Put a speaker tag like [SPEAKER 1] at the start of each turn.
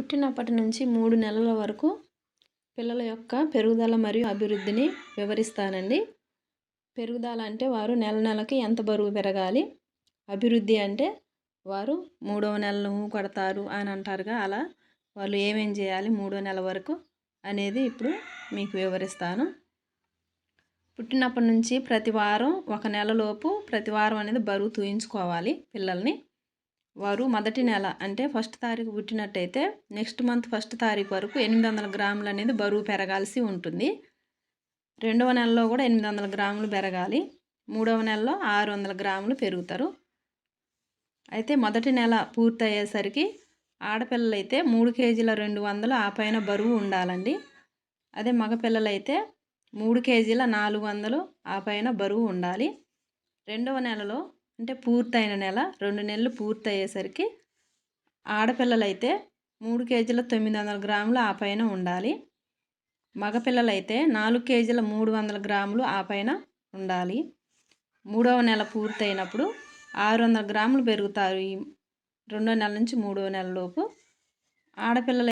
[SPEAKER 1] పుట్టినప్పటి నుంచి మూడు నెలల వరకు పిల్లల యొక్క పెరుగుదల మరియు అభివృద్ధిని వివరిస్తానండి. పెరుగుదల అంటే వారు నెల నెలకి ఎంత బరువు పెరగాలి? అభివృద్ధి అంటే వారు మూడవ నెలను కొడతారు అని అంటారుగా అలా వాళ్ళు ఏమేం చేయాలి మూడో నెల వరకు అనేది ఇప్పుడు మీకు వివరిస్తాను. పుట్టినప్పటి నుంచి ప్రతి వారం ఒక నెలలోపు ప్రతి వారం అనేది బరువు తూయించుకోవాలి పిల్లల్ని. వారు మొదటి నెల అంటే ఫస్ట్ తారీఖు పుట్టినట్టయితే నెక్స్ట్ మంత్ ఫస్ట్ తారీఖు వరకు ఎనిమిది వందల గ్రాములు అనేది బరువు పెరగాల్సి ఉంటుంది. రెండవ నెలలో కూడా ఎనిమిది వందల గ్రాములు పెరగాలి. మూడవ నెలలో ఆరు వందల గ్రాములు పెరుగుతారు. అయితే మొదటి నెల పూర్తయ్యేసరికి ఆడపిల్లలైతే మూడు కేజీల రెండు వందలు ఆ పైన బరువు ఉండాలండి. అదే మగపిల్లలైతే మూడు కేజీల నాలుగు వందలు ఆ పైన బరువు ఉండాలి. రెండవ నెలలో అంటే పూర్తయిన నెల రెండు నెలలు పూర్తయ్యేసరికి ఆడపిల్లలైతే మూడు కేజీల తొమ్మిది వందల గ్రాములు ఆ పైన ఉండాలి. మగపిల్లలైతే నాలుగు కేజీల మూడు వందల గ్రాములు ఆ పైన ఉండాలి. మూడవ నెల పూర్తయినప్పుడు ఆరు వందల గ్రాములు పెరుగుతారు ఈ రెండో నెల నుంచి మూడవ నెల లోపు. ఆడపిల్లలు